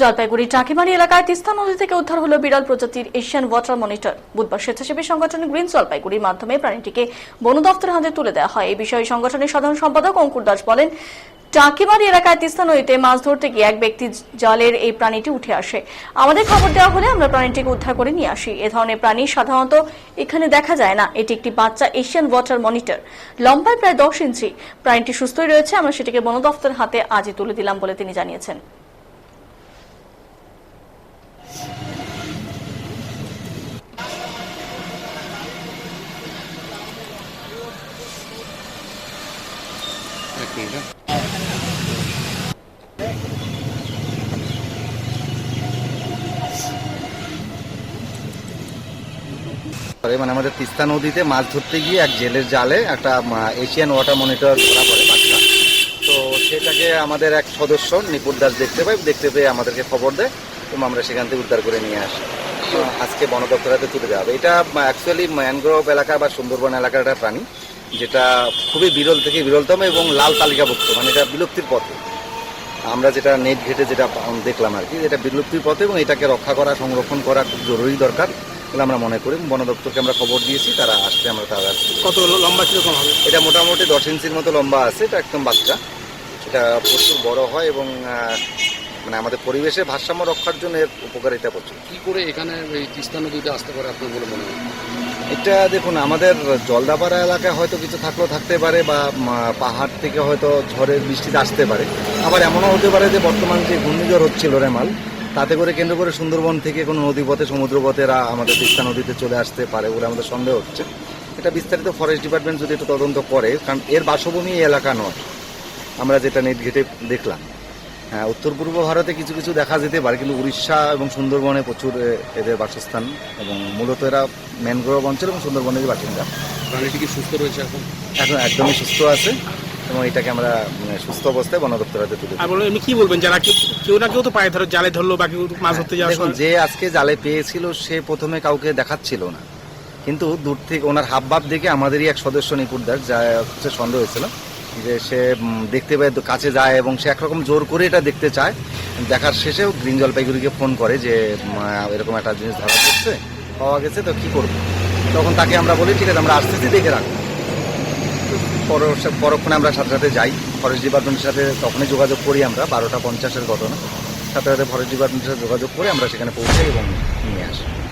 জলপাইগুড়ি টাকিমারি এলাকায় তিস্তা নদী থেকে উদ্ধার হলো বিরল প্রজাতির এশিয়ান ওয়াটার মনিটর। বুধবার স্বেচ্ছাসেবী সংগঠন গ্রিন জলপাইগুড়ির মাধ্যমে প্রাণীটিকে বন দপ্তরের হাতে তুলে দেওয়া হয়। এই বিষয়ে সংগঠনের সাধারণ সম্পাদক অঙ্কুর দাস বলেন, টাকিমারি এলাকায় তিস্তা নদীতে মাছ ধরতে গিয়ে এক ব্যক্তি জালের এই প্রাণীটি উঠে আসে। আমাদের খবর দেওয়া হলে আমরা প্রাণীটিকে উদ্ধার করে নিয়ে আসি। এ ধরনের প্রাণী সাধারণত এখানে দেখা যায় না। এটি একটি বাচ্চা এশিয়ান ওয়াটার মনিটর। লম্বায় প্রায় দশ ইঞ্চি। প্রাণীটি সুস্থই রয়েছে। আমরা সেটিকে বন দপ্তরের হাতে আজই তুলে দিলাম বলে তিনি জানিয়েছেন। মানে আমাদের তিস্তা নদীতে মাছ ধরতে গিয়ে এক জেলের জালে একটা এশিয়ান ওয়াটার মনিটর ধরা পড়ে বাচ্চা তো সেটাকে আমাদের এক সদস্য নিপুর দাস দেখতে পাই দেখতে পেয়ে আমাদেরকে খবর দেয়। এবং আমরা সেখান থেকে উদ্ধার করে নিয়ে আসি। আজকে বন দপ্তরাতে তুলে দেওয়া হবে। এটা অ্যাকচুয়ালি ম্যানগ্রোভ এলাকা বা সুন্দরবন এলাকার একটা প্রাণী। যেটা খুবই বিরল থেকে বিরলতম এবং লাল তালিকাভুক্ত মানে এটা বিলুপ্তির পথে। আমরা যেটা নেট ঘেটে যেটা দেখলাম আর কি এটা বিলুপ্তির পথে এবং এটাকে রক্ষা করা সংরক্ষণ করা খুব জরুরি দরকার বলে আমরা মনে করি। বন দপ্তরকে আমরা খবর দিয়েছি তারা আসলে আমরা তারা কত লম্বা কীরকম হবে? এটা মোটামুটি দশ ইঞ্চির মতো লম্বা আছে এটা একদম বাচ্চা। এটা প্রচুর বড় হয় এবং মানে আমাদের পরিবেশের ভারসাম্য রক্ষার জন্য এর উপকারিতা প্রচুর। কি করে এখানে এই তিস্তা নদীতে আসতে পারে আপনার বলে মনে হয়? এটা দেখুন, আমাদের জলদাপাড়া এলাকায় হয়তো কিছু থাকলেও থাকতে পারে বা পাহাড় থেকে হয়তো ঝড়ের বৃষ্টিতে আসতে পারে। আবার এমনও হতে পারে যে, বর্তমান যে ঘূর্ণিঝড় হচ্ছিল রেমাল, তাতে করে কেন্দ্র করে সুন্দরবন থেকে কোনো নদীপথে সমুদ্রপথেরা আমাদের তিস্তা নদীতে চলে আসতে পারে বলে আমাদের সন্দেহ হচ্ছে। এটা বিস্তারিত ফরেস্ট ডিপার্টমেন্ট যদি একটু তদন্ত করে, কারণ এর বাসভূমি এলাকা নয়। আমরা যেটা নেট ঘেটে দেখলাম। হ্যাঁ উত্তর পূর্ব ভারতে কিছু কিছু দেখা যেতে পারে কিন্তু উড়িষ্যা এবং সুন্দরবনে প্রচুর এদের বাসস্থান এবং মূলত এরা ম্যানগ্রোভ অঞ্চল এবং সুন্দরবনের বাসিন্দা। প্রাণীটি কি সুস্থ রয়েছে এখন? এখন একদমই সুস্থ আছে এবং এটাকে আমরা সুস্থ অবস্থায় বন দপ্তরাতে তুলে আর বলো এমনি কি বলবেন যারা কেউ কেউ না কেউ তো পায়ে ধরো জালে ধরলো বা কেউ মাছ ধরতে যাওয়ার দেখুন যে আজকে জালে পেয়েছিল সে প্রথমে কাউকে দেখাচ্ছিল না। কিন্তু দূর থেকে ওনার হাব ভাব দেখে আমাদেরই এক সদস্য নিপুর দাস যা হচ্ছে সন্দেহ হয়েছিল। যে সে দেখতে পায়, কাছে যায় এবং সে একরকম জোর করে এটা দেখতে চায়। দেখার শেষেও গ্রিন জলপাইগুড়িকে ফোন করে যে এরকম একটা জিনিস ধরা পড়ছে, পাওয়া গেছে, তো কি করব? তখন তাকে আমরা বলি, ঠিক আছে, আমরা আসতেছি, দেখে রাখব পর- পরক্ষণে আমরা সাথে সাথে যাই। ফরেস্ট ডিপার্টমেন্টের সাথে তখনই যোগাযোগ করি আমরা, বারোটা পঞ্চাশের ঘটনা। সাথে সাথে ফরেস্ট ডিপার্টমেন্টের সাথে যোগাযোগ করে আমরা সেখানে পৌঁছাই এবং নিয়ে আসি।